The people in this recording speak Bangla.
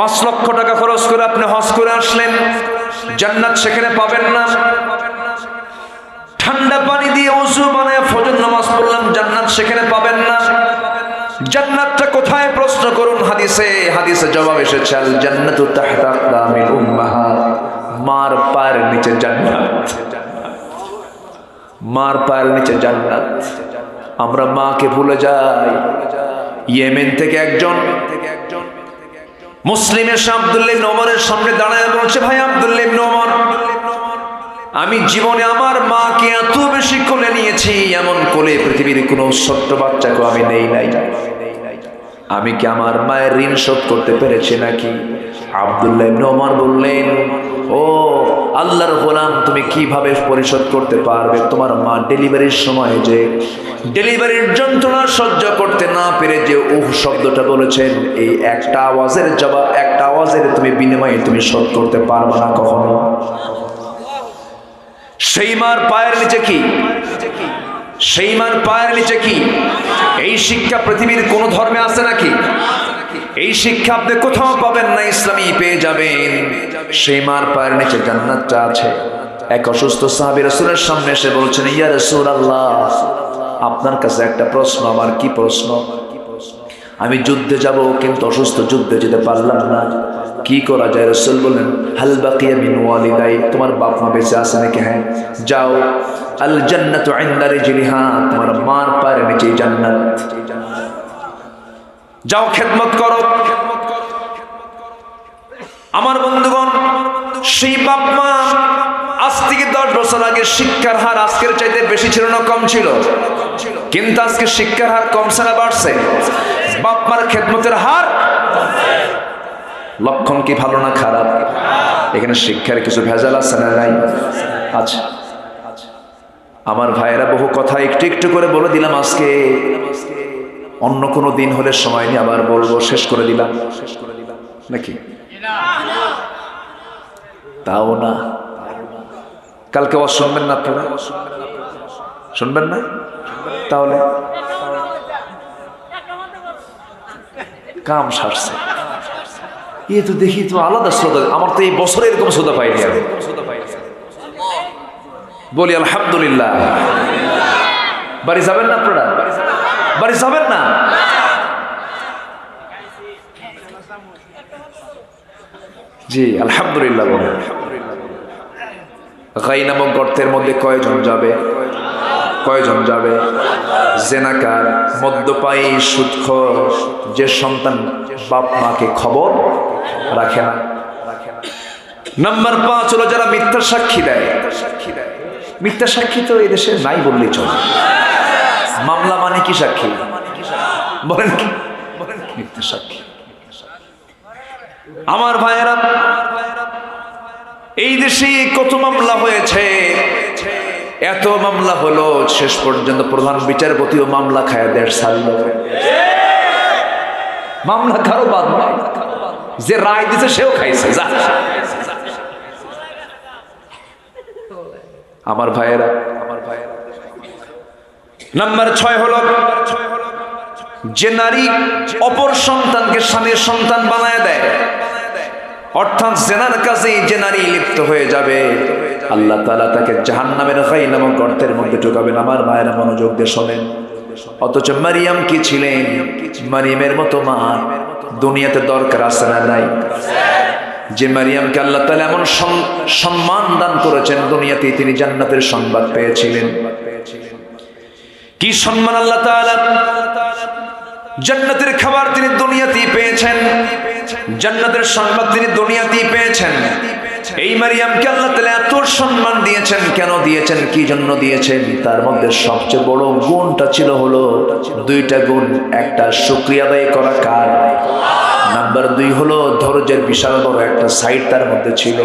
পাঁচ লক্ষ টাকা খরচ করে আপনি হজ করে আসলেন। জান্নাত সেখানে পাবেন না। ঠান্ডা পানি দিয়ে উজু বানায় ফজর নামাজ পড়লাম, জান্নাত সেখানে পাবেন না। জান্নাতটা কোথায়? প্রশ্ন করুন হাদিসে। হাদিসে জবাব এসেছে আল জান্নাতু তাহতা আকদামিল উম্মাহাত মার পায়ের নিচে জান্নাত। মার পায়ের নিচে জান্নাত। আমরা মাকে ভুলে যাই। ইয়েমেন থেকে একজন থেকে একজন মুসলিমের সে আব্দুল্লাহ নোমরের সামনে দাঁড়ায় বলছে, ভাই আব্দুল্লাহ নমর আমি জীবনে আমার মাকে এত বেশি কোলে নিয়েছি, এমন কোলে পৃথিবীর কোনো ছোট্ট বাচ্চাকে আমি নেই নাই। আমি কি আমার মায়ের ঋণ শোধ করতে পেরেছি নাকি? আবদুল্লাহ ইবনে বললেন, ও আল্লাহর গোলাম, তুমি কীভাবে পরিশোধ করতে পারবে? তোমার মা ডেলিভারির সময় যে ডেলিভারির যন্ত্রণা সহ্য করতে না পেরে যে উহ শব্দটা বলেছেন, এই একটা আওয়াজের জবাব, একটা আওয়াজের তুমি বিনিময়ে তুমি শোধ করতে পারবে না কখনো? সেই মার পায়ের নিচে কি? সেই মার পায়ের নিচে কি? এই শিক্ষা পৃথিবীর কোন ধর্মে আছে নাকি? এই শিক্ষা আপনি কোথাও পাবেন না, ইসলামী পেয়ে যাবেন। সেই মার পায়ের নিচে জান্নাতটা আছে। এক অসুস্থ সাহাবী রাসূলের সামনে এসে বলছেন, ইয়া রাসূলুল্লাহ, আপনার কাছে একটা প্রশ্ন, আমার কি প্রশ্ন? আমি যুদ্ধে যাব, কিন্তু অসুস্থ যুদ্ধে যেতে পারলাম না। কি করা যায়? রসুল বলেন হাল বাকিয়া মিন ওয়ালিদাই, তোমার বাপ মা বেঁচে আছে নাকি? হ্যাঁ যাও। আল জান্নাত ইনদা রিজলিহা, তোমার মার পায়ের নিচে জান্নাত। যাও, খেদমত করো। আমার বন্ধুগণ, সেই বাপ মা আজ থেকে দশ বছর আগে শিক্ষার হার আজকের চাইতে বেশি ছিল না, কম ছিল। কিন্তু আজকে শিক্ষার হার কমছে না, বাড়ছে। বাপ মার খেদমতের হার লক্ষণ কি ভালো না খারাপ? এখানে শিক্ষার কিছু ভেজাল আছে না নাই? আচ্ছা। আমার ভাইয়েরা বহু কথা একটু একটু করে বলে দিলাম আজকে। অন্য কোনো দিন হলে সময় নিয়ে আবার বলব, শেষ করে দিলাম শেষ করে দিলাম নাকি? তাও না। কালকে আবার শুনবেন না আপনারা? শুনবেন না? তাহলে? কাম সারছে। এ তো দেখি তো আলাদা শ্রোতা। আমার তো এই বছরে এরকম শ্রোতা পাইনি আমি। বলি, আলহামদুলিল্লাহ। বাড়ি যাবেন না আপনারা? বাড়ি যাবেন না? জি, আলহামদুলিল্লাহ গাই নামক গর্তের মধ্যে কয়জন যাবে? কয়জন যাবে? জেনাকার, মদ্যপায়ী, সুৎখর, যে সন্তান বাপ মাকে খবর রাখে না। নাম্বার পাঁচ হলো যারা মিথ্যা সাক্ষী দেয়। মিথ্যা সাক্ষী তো এই দেশে নাই বললেই চলে। মামলা মানে কি সাক্ষী? বলেন কি? মিথ্যা সাক্ষী? আমার ভাইয়েরা, এই দেশে কত মামলা হয়েছে? এত মামলা হলো, শেষ পর্যন্ত প্রধান বিচারপতিও মামলা খায় দেড় সাল মামলা কারও বাদ যে রায় দিছে সেও খাইছে, যা। আমার ভাইয়েরা। আমার ভাইয়েরা নাম্বার ছয় হলো, যে নারী অপর সন্তানকে স্বামীর সন্তান বানায় দেয়, অর্থাৎ জেনার কাছে যে নারী লিপ্ত হয়ে যাবে, আল্লাহ তালা তাকে জাহান নামের গাই নামক গর্তের মধ্যে ঢুকাবেন। আমার মায়েরা মনোযোগ দিয়ে শোনেন। অথচ মারিয়াম কি ছিলেন? মারিয়ামের মতো মা, দুনিয়াতে দরকার আছে না নাই? যে মারিয়ামকে আল্লাহ তালা এমন সম্মান দান করেছেন দুনিয়াতে তিনি জান্নাতের সংবাদ পেয়েছিলেন। কি সম্মান আল্লাহ জান্নাতের খাবার তিনি দুনিয়াতেই পেয়েছেন, জান্নাতের সংবাদ তিনি দুনিয়াতেই পেয়েছেন। এই মারিয়ামকে আল্লাহ তাআলা এত সম্মান দিয়েছেন, কেন দিয়েছেন, কি জন্য দিয়েছেন? তার মধ্যে সবচেয়ে বড় গুণটা ছিল হলো দুইটা গুণ, একটা শুকরিয়া আদায় করা কার? নাম্বার দুই হলো ধৈর্যের বিশাল বড় একটা সাইট তার মধ্যে ছিল।